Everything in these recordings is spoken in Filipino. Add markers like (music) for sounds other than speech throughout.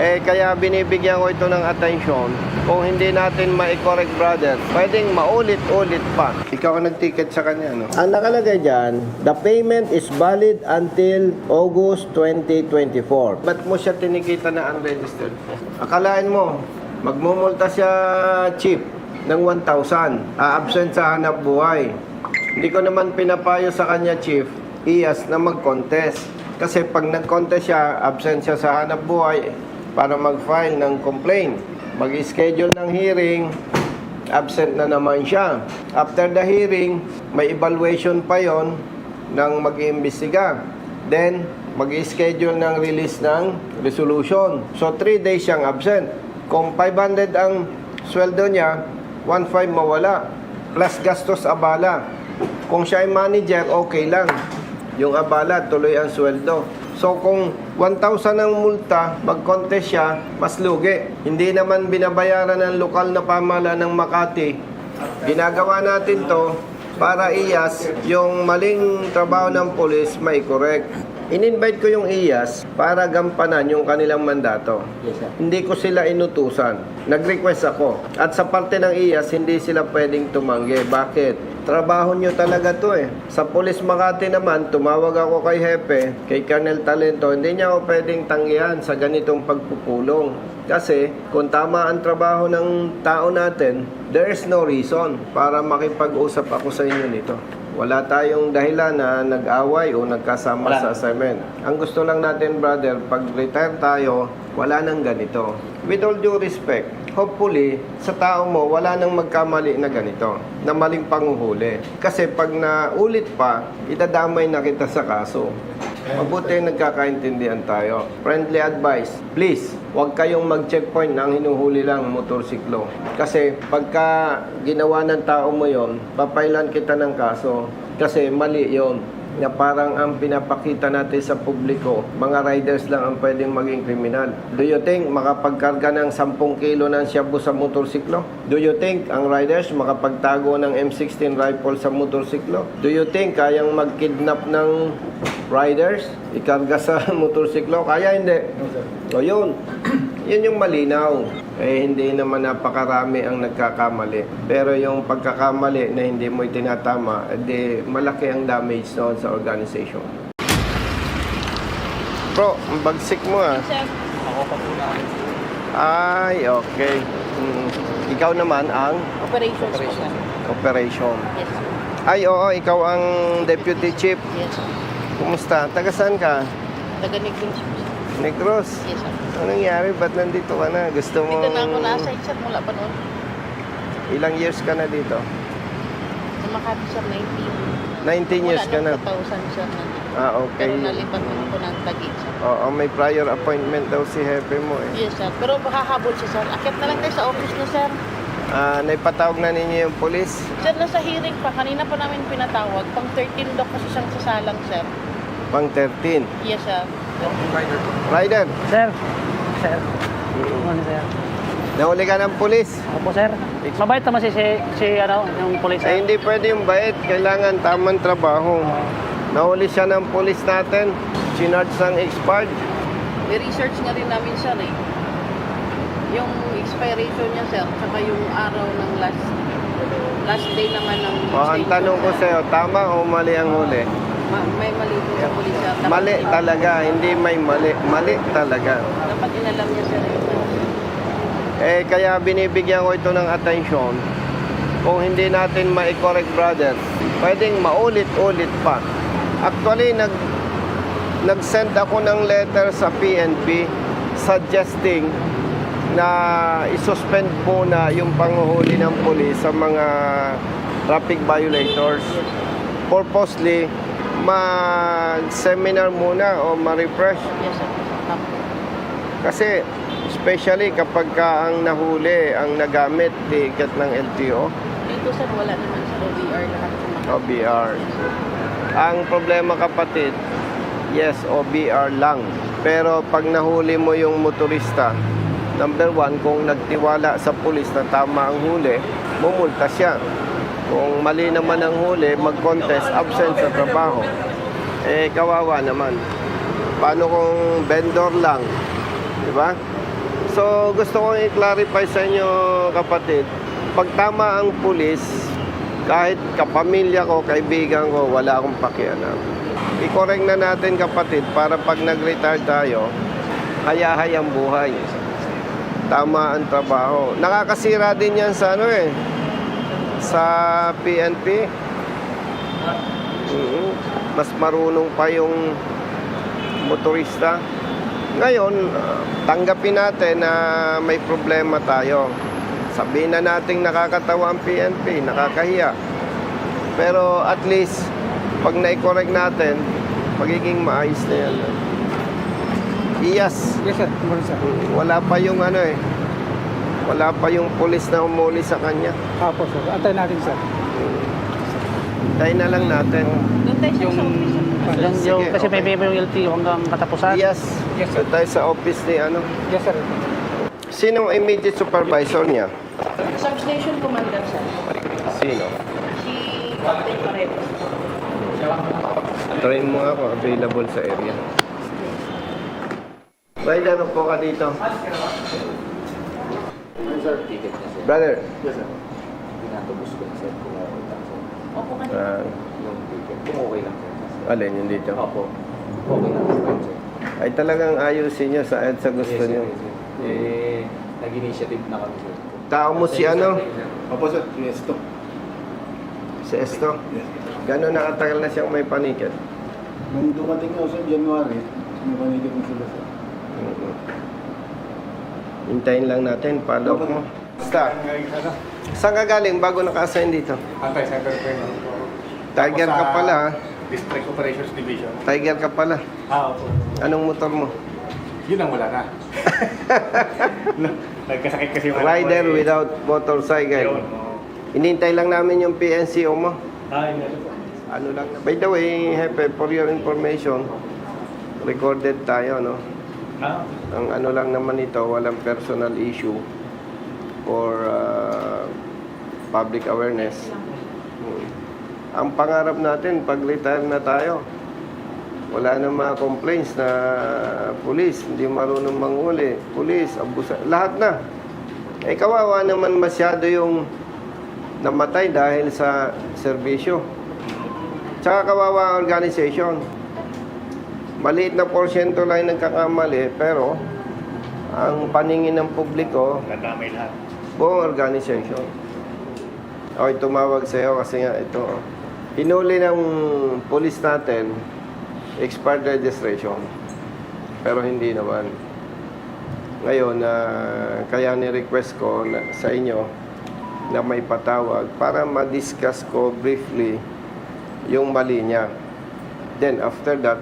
Eh, kaya binibigyan ko ito ng atensyon. Kung hindi natin ma-correct, brother, pwedeng maulit-ulit pa. Ikaw ang nag-ticket sa kanya, no? Ang nakalagay dyan, the payment is valid until August 2024. Ba't mo siya tinikita na unregistered? Akalain mo, magmumulta siya, chief, ng 1,000. A-absent sa hanap buhay. Hindi ko naman pinapayo sa kanya, chief, iyas na mag-contest. Kasi pag nag-contest siya, absent siya sa hanap buhay para mag-file ng complaint. Mag-schedule ng hearing, absent na naman siya. After the hearing, may evaluation pa yon ng mag-iimbestiga. Then, mag-schedule ng release ng resolution. So, 3 days siyang absent. Kung 500 ang sweldo niya, 1.5 mawala. Plus gastos abala. Kung siya ay manager, okay lang. Yung abala, tuloy ang sweldo. So kung 1,000 ang multa, mag-contest siya, mas lugi. Hindi naman binabayaran ng lokal na pamala ng Makati. Ginagawa natin to para iyas yung maling trabaho ng polis may correct. In-invite ko yung IAS para gampanan yung kanilang mandato. Yes, sir. Hindi ko sila inutusan. Nag-request ako. At sa parte ng IAS, hindi sila pwedeng tumanggi. Bakit? Trabaho nyo talaga to eh. Sa Police Makati naman, tumawag ako kay Hepe, kay Colonel Talento, hindi niya ako pwedeng tanggihan sa ganitong pagpupulong. Kasi kung tama ang trabaho ng tao natin, there is no reason para makipag-usap ako sa inyo nito. Wala tayong dahilan na nag-away o nagkasama Wala. sa assignment. Ang gusto lang natin, brother, pag retire tayo, wala nang ganito. With all due respect, hopefully, sa tao mo, wala nang magkamali na ganito, na maling panguhuli. Kasi pag naulit pa, itadamay na kita sa kaso. Mabuti nagkakaintindihan tayo. Friendly advice, please, huwag kayong mag-checkpoint ng hinuhuli lang motorsiklo. Kasi pagka ginawa ng tao mo yon, papailan kita ng kaso. Kasi mali yon na parang ang pinapakita natin sa publiko, mga riders lang ang pwedeng maging kriminal. Do you think makapagkarga ng 10 kilo ng shabu sa motorsiklo? Do you think ang riders makapagtago ng M16 rifle sa motorsiklo? Do you think kayang mag-kidnap ng riders? Ikarga sa (laughs) motorsiklo? Kaya hindi. O yun. Yun yung malinaw. Eh, hindi naman napakarami ang nagkakamali. Pero yung pagkakamali na hindi mo itinatama, edi malaki ang damage noon sa organization. Bro, ang bagsik mo ah. Ako pa po. Ay, okay. Mm. Ikaw naman ang operations Operation. operation. Yes, sir. Ay, oo, ikaw ang deputy chief. Yes, sir. Kumusta? Taga saan ka? Taga-Negros po, sir. Negros. Yes, sir. Anong nangyari? Ba't nandito ka na? Gusto mo... Dito na ako nasa sir, mula pa noon. Ilang years ka na dito? Sa Makati, sir, 19. 19 years ka na. Wala 2,000, sir. nandito. Ah, okay. Pero nalipat naman ko ng Taguig, sir. Oo, may prior appointment daw si Hepe mo eh. Yes, sir. Pero makahabol siya, sir. Akit na lang tayo sa office niya, sir. Ah, naipatawag na ninyo yung polis? Sir, nasa hearing pa. Kanina pa namin pinatawag. Pang 13 daw kasi siyang sasalang, sir. Pang 13. Yes, sir. Rider. Rider, Sir, sir, ano sir? nahuli ka ng polis. Ako po sir. Mabait naman si, si, si ano, yung police Eh, hindi pwede yung bait. Kailangan tamang trabaho. Nahuli siya ng polis natin. Chinarge ng expired. May research nga rin namin, sir, eh. Yung expiration niya, sir, tsaka yung araw ng last last day naman ng O, ang tanong ko sir. sa'yo, tama o mali ang huli? Ma- may mali po sa pulis, sir. Dapat Mali in- talaga, hindi may mali. Mali talaga. Dapat inalam niya, sir. yun. Eh, kaya binibigyan ko ito ng atensyon. Kung hindi natin ma-correct, brother, pwedeng maulit-ulit pa. Actually, nag nag-send ako ng letter sa PNP suggesting na isuspend muna yung panguhuli ng pulis sa mga traffic violators. Purposely, mag-seminar muna o ma-refresh Yes, sir. Kasi especially kapag ka ang nahuli ang nagamit ticket ng LTO Dito, sir, wala naman sa OBR lahat. OBR. Ang problema kapatid, yes, OBR lang. Pero pag nahuli mo yung motorista, number one, kung nagtiwala sa pulis na tama ang huli, mumulta siya. Kung mali naman ang huli, mag-contest, absent sa trabaho. Eh, kawawa naman. Paano kung vendor lang? Di ba? So, gusto kong i-clarify sa inyo, kapatid. Pag tama ang pulis, kahit kapamilya ko, kaibigan ko, wala akong pakialam. I-correct na natin, kapatid, para pag nag-retire tayo, hayahay ang buhay. Tama ang trabaho. Nakakasira din yan sa ano eh, sa PNP. Mhm. Mas marunong pa yung motorista. Ngayon, tanggapin natin na may problema tayo. Sabihin na natin nakakatawa ang PNP, nakakahiya. Pero at least, pag na-correct natin, magiging maayos na yan. Yes. Morning, sir. wala pa yung ano eh. Wala pa yung pulis na umuli sa kanya. Apo, sir. Antay natin, sir. Tayo na lang natin. Doon tayo sa Yung... office. Yung, Sige, yung, kasi may okay. may yung LTO hanggang katapusan. Yes, Yes, so sir. tayo sa office ni ano. Yes, sir. Sinong immediate supervisor niya? Substation commander, sir. Sino? Si Captain Paredes. Try mo nga ako available sa area. Rider, ano po ka dito? Sir, ticket niya sir. Brother, Yes, sir. Pinatubos ko sir kung okay lang sir. Opo ka ah, Yung ticket. Kung okay lang sir. alin yung dito? Opo. Okay lang sir. sir. Ay talagang ayusin nyo sa sa gusto Yes, sir, nyo. yes, sir. Eh, nag-initiative na kami sir. Tao mo si ano? Opo sir, yes to. Si Esto. Gano'n nakatagal na siyang may paniket? Nung dumating ako sa January, sumipanigit mo sila sir. Hintayin lang natin, follow up mo. Basta, saan ka galing bago naka-assign dito? Anti-cyber crime. Tiger ka pala, ha? District Operations Division. Tiger ka pala. Ah, opo. Anong motor mo? Yun ang wala na. (laughs) Nagkasakit kasi yung anak ko Rider eh. without Yun, motorcycle. oo. Inintay lang namin yung PNCO mo. Ah, yun. Ano lang. By the way, Hepe, for your information, recorded tayo, no? Ah, Ang ano lang naman ito, walang personal issue for uh, public awareness. Hmm. Ang pangarap natin, pag retire na tayo, wala na mga complaints na pulis, hindi marunong manghuli, pulis, abusa, lahat na. Eh kawawa naman masyado yung namatay dahil sa serbisyo. Tsaka kawawa organization. Maliit na porsyento lang yung nagkakamali, pero ang paningin ng publiko, nadamay lahat. buong organization. Okay, tumawag sa'yo kasi nga ito. Hinuli ng police natin, expired registration. Pero hindi naman. Ngayon, na kaya ni-request ko na, sa inyo na may patawag para ma-discuss ko briefly yung mali niya. Then after that,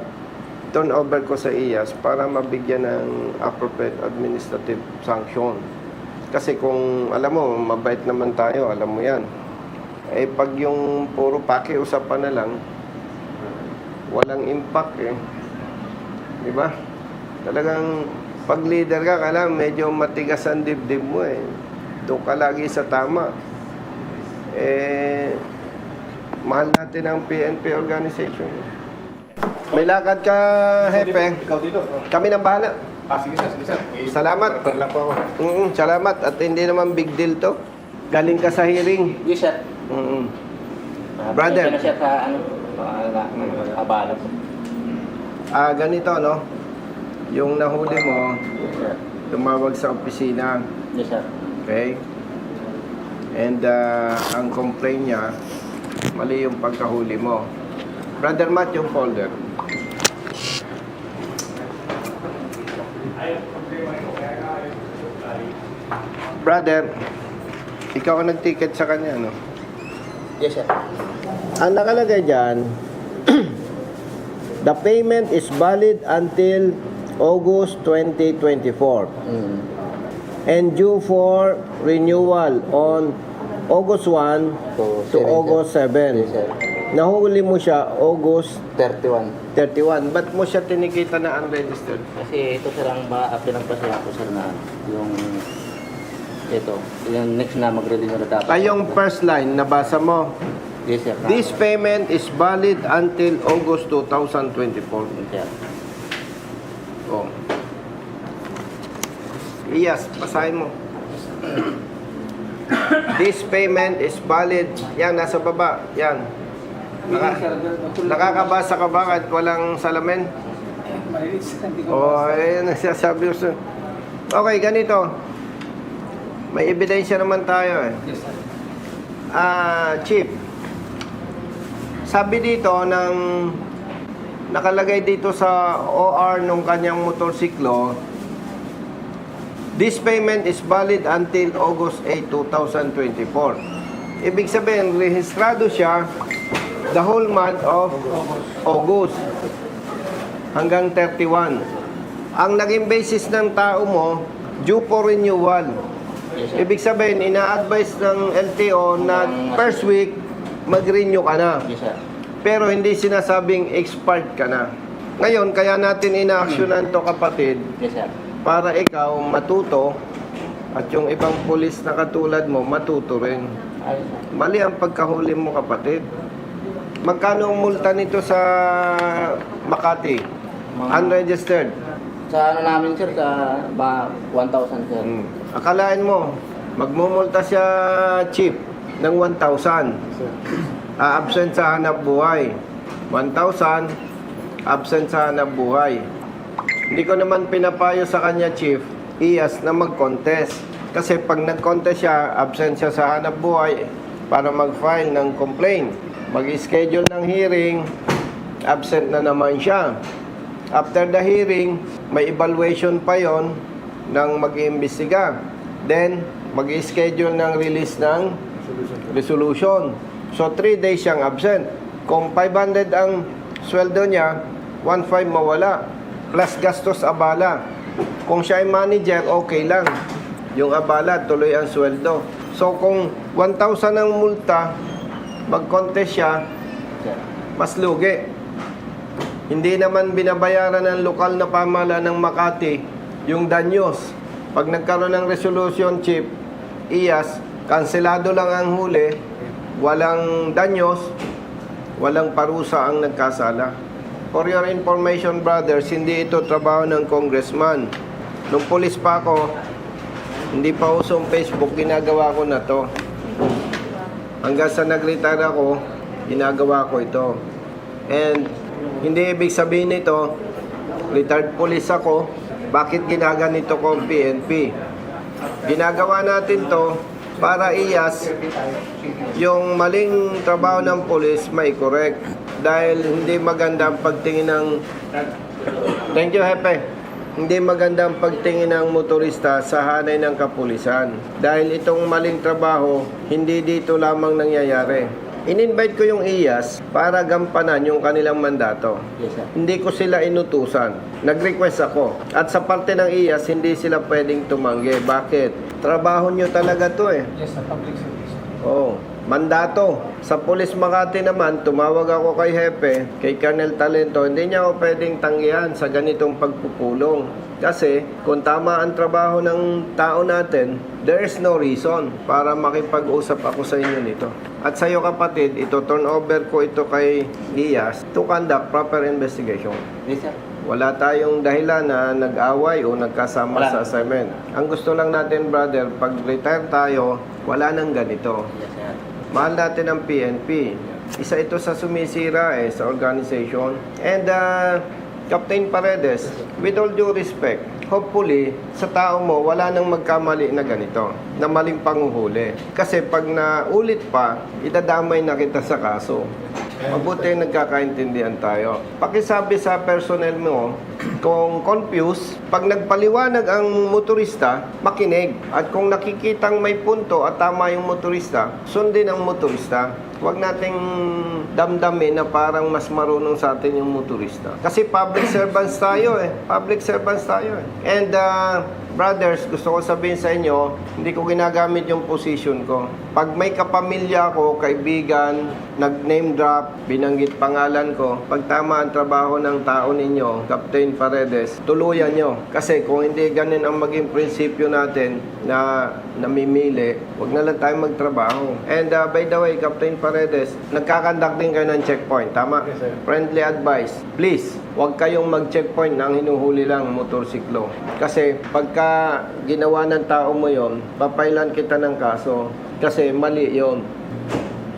turn over ko sa IAS para mabigyan ng appropriate administrative sanction. Kasi kung alam mo, mabait naman tayo, alam mo yan. Eh pag yung puro pakiusapan na lang, walang impact eh. Di ba? Talagang pag leader ka, kailangan medyo matigas ang dibdib mo eh. Doon ka lagi sa tama. Eh, mahal natin ang PNP organization. May lakad ka, Hepe. Ikaw dito. Kami nang bahala. Ah, sige sir, sige sir. Salamat. Lang po ako. Mm, salamat. At hindi naman big deal to. Galing ka sa hearing. Yes, sir. Mm. Brother. Pasensya na sir sa ano, abala po. Ah, ganito, no? Yung nahuli mo, tumawag sa opisina. Yes, sir. Okay? And ah, ang complaint niya, mali yung pagkahuli mo. Brother Matt, yung folder. Brother, ikaw ang nag-ticket sa kanya, no? Yes, sir. Ang nakalagay dyan, (clears throat) the payment is valid until August 2024 Mm. and due for renewal on August 1 So, to sir, August Yes, 7. sir. Nahuli mo siya August 31. 31. Ba't mo siya tinikita na unregistered? Kasi ito sir ang ba pinagpasaya ko sir na yung ito, yung next na mag-renew na dapat. Ay, yung first line, nabasa mo. Yes, sir. This payment is valid until August 2024. Yes, sir. Oh. Iyas, basahin mo. This payment is valid. Yan, nasa baba. Yan. Naka, nakakabasa ka ba kahit walang salamin? O, oh, ayun ang (laughs) sinasabi ko sa... Okay, ganito. May ebidensya naman tayo eh. Yes, sir. Ah, Chief. Sabi dito ng nakalagay dito sa OR nung kanyang motorsiklo, this payment is valid until August 8, 2024. Ibig sabihin, rehistrado siya the whole month of August hanggang 31. Ang naging basis ng tao mo, due for renewal. Ibig sabihin, ina-advise ng LTO na first week, mag-renew ka na. Yes, sir. Pero hindi sinasabing expired ka na. Ngayon, kaya natin ina-actionan to kapatid Yes, sir. para ikaw matuto at yung ibang pulis na katulad mo matuto rin. Ayos, sir. Mali ang pagkahuli mo kapatid. Magkano ang multa nito sa Makati? Mga- Unregistered. Sa ano namin, sir, sa ba, 1,000, sir. Hmm. Akalain mo, magmumulta siya chief ng 1,000. A-absent sa hanap buhay. 1,000, absent sa hanap buhay. Hindi ko naman pinapayo sa kanya, chief, iyas na mag-contest. Kasi pag nag-contest siya, absent siya sa hanap buhay para mag-file ng complaint. Mag-schedule ng hearing, absent na naman siya. After the hearing, may evaluation pa yon ng mag-iimbestiga. Then, mag-schedule ng release ng resolution. So, 3 days siyang absent. Kung 500 ang sweldo niya, 1.5 mawala. Plus gastos abala. Kung siya ay manager, okay lang. Yung abala, tuloy ang sweldo. So, kung 1,000 ang multa, mag-contest siya, mas lugi. Hindi naman binabayaran ng lokal na pamahalaan ng Makati yung danyos. Pag nagkaroon ng resolution chip, IAS, kanselado lang ang huli, walang danyos, walang parusa ang nagkasala. For your information, brothers, hindi ito trabaho ng congressman. Nung pulis pa ako, hindi pa usong Facebook, ginagawa ko na to. Hanggang sa nag-retire ako, ginagawa ko ito. And hindi ibig sabihin nito, retired police ako, bakit ginaganito ko ang PNP? Ginagawa natin to para iyas yung maling trabaho ng police may correct dahil hindi maganda ang pagtingin ng Thank you, Hepe. Hindi maganda ang pagtingin ng motorista sa hanay ng kapulisan. Dahil itong maling trabaho, hindi dito lamang nangyayari. In-invite ko yung IAS para gampanan yung kanilang mandato. Yes, sir. Hindi ko sila inutusan. Nag-request ako. At sa parte ng IAS, hindi sila pwedeng tumanggi. Bakit? Trabaho nyo talaga to eh. Yes, sir. Public service. Oo. Mandato. Sa Pulis Makati naman, tumawag ako kay Hepe, kay Colonel Talento, hindi niya ako pwedeng tanggihan sa ganitong pagpupulong. Kasi kung tama ang trabaho ng tao natin, there is no reason para makipag-usap ako sa inyo nito. At sa iyo kapatid, ito turn over ko ito kay Iyas to conduct proper investigation. Yes, sir. Wala tayong dahilan na nag-away o nagkasama Wala. sa assignment. Ang gusto lang natin, brother, pag retire tayo, wala nang ganito. Yes, sir. Mahal natin ang PNP. Isa ito sa sumisira eh, sa organization. And uh, Captain Paredes, with all due respect, hopefully, sa tao mo, wala nang magkamali na ganito, na maling panguhuli. Kasi pag naulit pa, itadamay na kita sa kaso. Mabuti nagkakaintindihan tayo. Pakisabi sa personnel mo, kung confused, pag nagpaliwanag ang motorista, makinig. At kung nakikitang may punto at tama yung motorista, sundin ang motorista. Huwag nating damdamin na parang mas marunong sa atin yung motorista. Kasi public servants tayo eh. Public servants tayo eh. And uh, brothers, gusto ko sabihin sa inyo, hindi ko ginagamit yung position ko. Pag may kapamilya ko, kaibigan, nag-name drop, binanggit pangalan ko, pag tama ang trabaho ng tao ninyo, Captain Paredes, tuluyan nyo. Kasi kung hindi ganun ang maging prinsipyo natin na namimili, huwag na lang tayo magtrabaho. And uh, by the way, Captain Paredes, nagkakandak din kayo ng checkpoint, tama? Yes, sir. Friendly advice. Please, huwag kayong mag-checkpoint ang hinuhuli lang motorsiklo. Kasi pagka ginawa ng tao mo yon, papailan kita ng kaso. Kasi mali yon.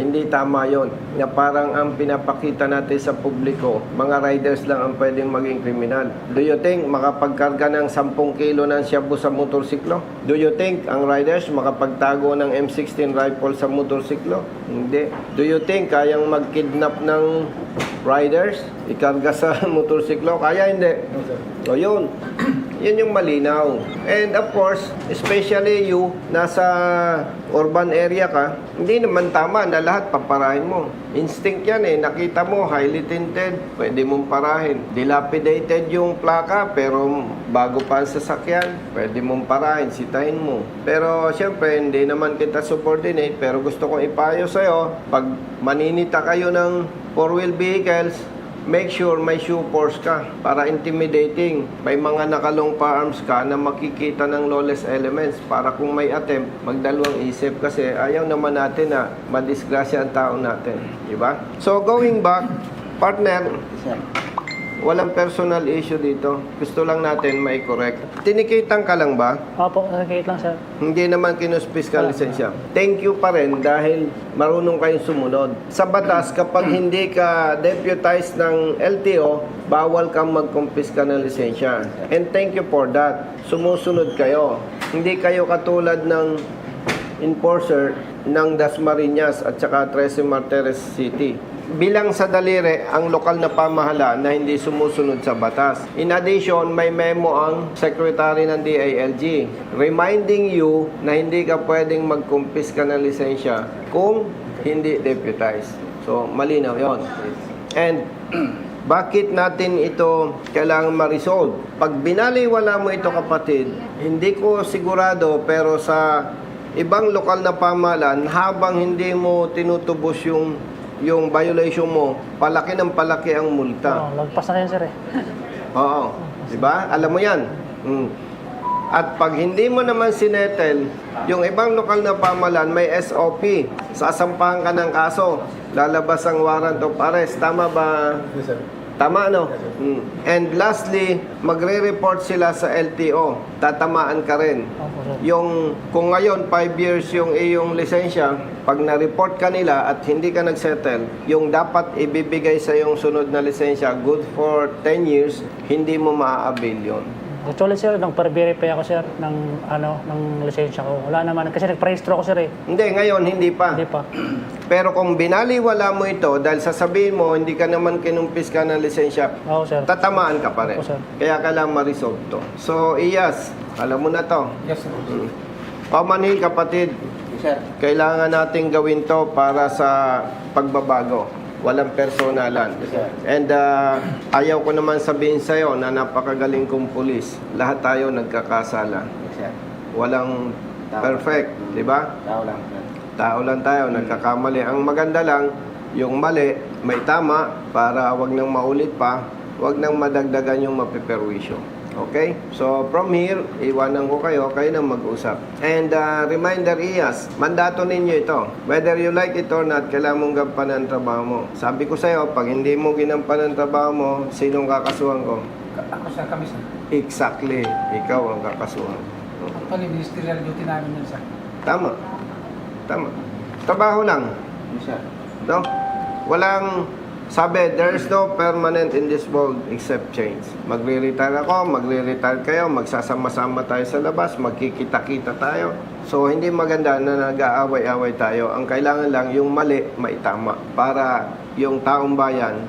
Hindi tama yon. Na parang ang pinapakita natin sa publiko, mga riders lang ang pwedeng maging kriminal. Do you think makapagkarga ng 10 kilo ng shabu sa motorsiklo? Do you think ang riders makapagtago ng M16 rifle sa motorsiklo? Hindi. Do you think kayang mag-kidnap ng riders? Ikarga sa (laughs) motorsiklo? Kaya hindi. So yun. Yun yung malinaw. And of course, especially you, nasa urban area ka, hindi naman tama na lahat paparahin mo. Instinct yan eh. Nakita mo, highly tinted, pwede mong parahin. Dilapidated yung plaka, pero bago pa ang sasakyan, pwede mong parahin, sitahin mo. Pero syempre, hindi naman kita subordinate, pero gusto kong ipayo sa'yo, pag maninita kayo ng four-wheel vehicles, make sure may shoe force ka para intimidating. May mga nakalong pa arms ka na makikita ng lawless elements para kung may attempt, magdalawang isip kasi ayaw naman natin na madisgrasya ang tao natin. Diba? So going back, partner. Walang personal issue dito. Gusto lang natin may correct. Tinikitan ka lang ba? Opo, nakikita lang sir. Hindi naman kinuspis ka lisensya. Thank you pa rin dahil marunong kayong sumunod. Sa batas, kapag (clears throat) hindi ka deputized ng LTO, bawal kang magkumpiska ng lisensya. And thank you for that. Sumusunod kayo. Hindi kayo katulad ng enforcer ng Dasmariñas at saka Trece Martires City. Bilang sa daliri ang lokal na pamahala na hindi sumusunod sa batas. In addition, may memo ang Secretary ng DILG reminding you na hindi ka pwedeng magkumpis ka ng lisensya kung hindi deputized. So, malinaw yon. And (clears throat) bakit natin ito kailangan ma-resolve? Pag binaliwala mo ito kapatid, hindi ko sigurado pero sa ibang lokal na pamahalaan, habang hindi mo tinutubos yung yung violation mo, palaki ng palaki ang multa. Oh, lagpas na yan sir eh. (laughs) Oo. Di ba? Alam mo yan. Mm. At pag hindi mo naman sinetel, yung ibang lokal na pamahalaan may SOP. Sasampahan ka ng kaso. Lalabas ang warrant of arrest. Tama ba? Yes, sir. Tama, no? Mm. And lastly, magre-report sila sa LTO. Tatamaan ka rin. Yung, kung ngayon, 5 years yung iyong lisensya, pag na-report ka nila at hindi ka nagsettle, yung dapat ibibigay sa yung sunod na lisensya, good for 10 years, hindi mo maa-avail yun. Actually sir, nang verify ako sir ng ano ng lisensya ko. Wala naman kasi nag-pre-registro ako sir eh. Hindi, ngayon, hindi pa. Hindi pa. (clears throat) Pero kung binaliwala mo ito, dahil sasabihin mo, hindi ka naman kinumpis ka ng lisensya, Oo sir. tatamaan ka pa rin. Opo, sir. Kaya kailangan ma-resolve to. So, Iyas, alam mo na to. Yes, sir. Mm. Pamanhin kapatid, Yes, sir. kailangan natin gawin to para sa pagbabago. Walang personalan. And uh, ayaw ko naman sabihin sa'yo na napakagaling kong pulis. Lahat tayo nagkakasala. Walang perfect, di ba? Tao lang. Tao lang tayo, nagkakamali. Ang maganda lang, yung mali, may tama para wag nang maulit pa, wag nang madagdagan yung mapiperwisyo. Okay? So, from here, iwanan ko kayo, kayo nang mag-usap. And uh, reminder, Iyas, mandato ninyo ito. Whether you like it or not, kailangan mong gampanan ang trabaho mo. Sabi ko sa'yo, pag hindi mo ginampanan ang trabaho mo, sinong kakasuhan ko? Ako sir, kami sir. Exactly, ikaw ang kakasuhan. Actually, ministerial duty namin yun sir. Tama. Tama. Trabaho lang. Yes, sir. No? Walang sabi, there's no permanent in this world except change. Magre-retire ako, magre-retire kayo, magsasama-sama tayo sa labas, magkikita-kita tayo. So, hindi maganda na nag-aaway-away tayo. Ang kailangan lang, yung mali, maitama. Para yung taong bayan,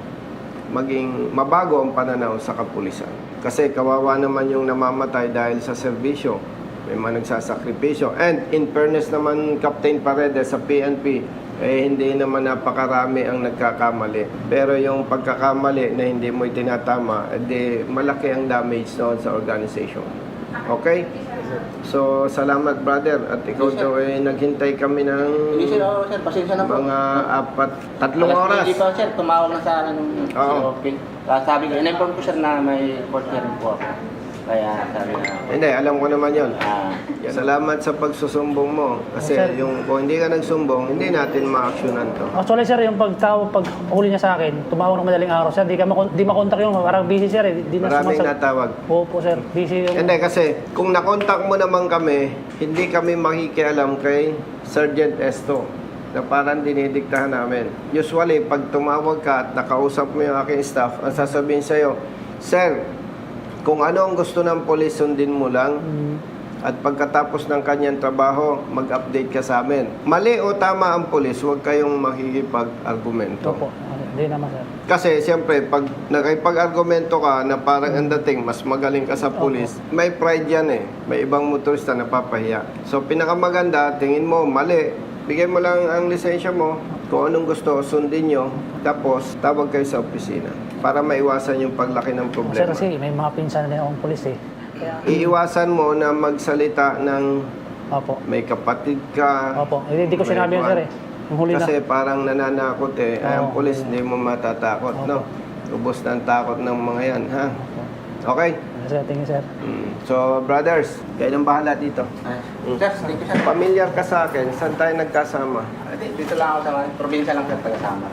maging mabago ang pananaw sa kapulisan. Kasi kawawa naman yung namamatay dahil sa serbisyo. May mga nagsasakripisyo. And in fairness naman, Captain Paredes sa PNP, eh hindi naman napakarami ang nagkakamali. Pero yung pagkakamali na hindi mo itinatama, edi malaki ang damage noon sa organization. Okay? So, salamat brother. At ikaw daw eh, naghintay kami ng Hindi, sir. Oo, sir. Pasensya na po. mga apat, tatlong Alas oras. 20 pa, sir. Tumawag na sa akin ng Oo. sir, okay. Kaya sabi ko, in-inform ko, sir, na may court hearing po ako. Kaya sabi na, Hindi, alam ko naman yon. ah, Salamat sa pagsusumbong mo. Kasi Sir. yung kung hindi ka nagsumbong, hindi natin ma-actionan to. Actually, sir, yung pagtawag, pag huli niya sa akin, tumawag ng madaling araw, sir, di ka makon- di makontak yung parang busy, sir. eh. Di na Maraming sumasag- natawag. Opo, sir. Busy yung... Hindi kasi kung nakontak mo naman kami, hindi kami makikialam kay Sergeant Esto na parang dinidiktahan namin. Usually, pag tumawag ka at nakausap mo yung aking staff, ang sasabihin sa'yo, Sir, kung ano ang gusto ng polis, sundin mo lang. Mm, At pagkatapos ng kanyang trabaho, mag-update ka sa amin. Mali o tama ang polis, huwag kayong makikipag-argumento. opo. Hindi naman, sir. Kasi siyempre, pag nakipag-argumento ka na parang ang dating, mas magaling ka sa pulis, may pride yan eh. May ibang motorista na papahiya. So, pinakamaganda, tingin mo, mali. Bigay mo lang ang lisensya mo, kung anong gusto, sundin nyo. Tapos, tawag kayo sa opisina para maiwasan yung paglaki ng Sir, problema. kasi may mga pinsan na akong pulis eh. Kaya, Iiwasan mo na magsalita ng opo. may kapatid ka. Opo. Eh, Hindi ko may sinabi yun, sir eh. Yung huli na. Kasi parang nananakot eh. Ay, ang Oo. pulis, hindi mo matatakot, no? Ubos ng takot ng mga yan, ha? Opo. Okay? Sir, tingin, sir. Mm. So, brothers, kayo nang bahala dito. Mm. sir, thank you sir. Familiar ka sa akin, saan tayo nagkasama? Ah, di- Dito lang ako sa mga probinsya lang sir, taga-sama.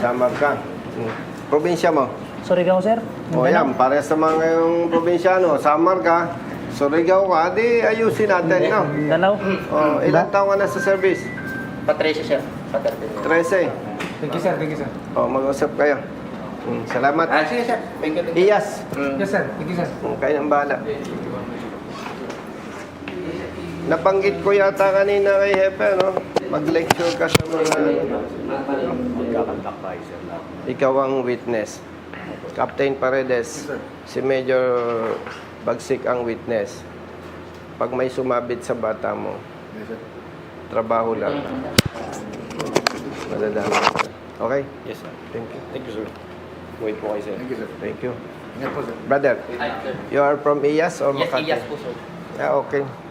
Samar ka. Mm. Probinsya mo? Surigao, sir. O yan, pare sa mga yung probinsyano, Samar ka, Surigao ka, di ayusin natin, no? Dalaw. O, ilang taon ka na sa service? Patricia sir, Patricia. 13. Thank you, sir. Thank you, sir. O, mag-usap kayo. Mm, Salamat. Ah, sige sir, thank you. thank you. Iyas, Mm. Yes, sir. Thank you, sir. mm, kayo nang bahala. Nabanggit ko yata kanina kay Hepe, no? Mag-lecture ka sa mga... Ikaw ang witness. Captain Paredes, si Major Bagsik ang witness. Pag may sumabit sa bata mo, Yes, sir. trabaho lang. Madadami ka. Okay? Yes, sir. Thank you. Thank you, sir. Wait po kayo, sir. Thank you, sir. Thank you. Sir. Brother, sir. you are from Iyas or Yes, Makati? iyas po sir. Ah, okay.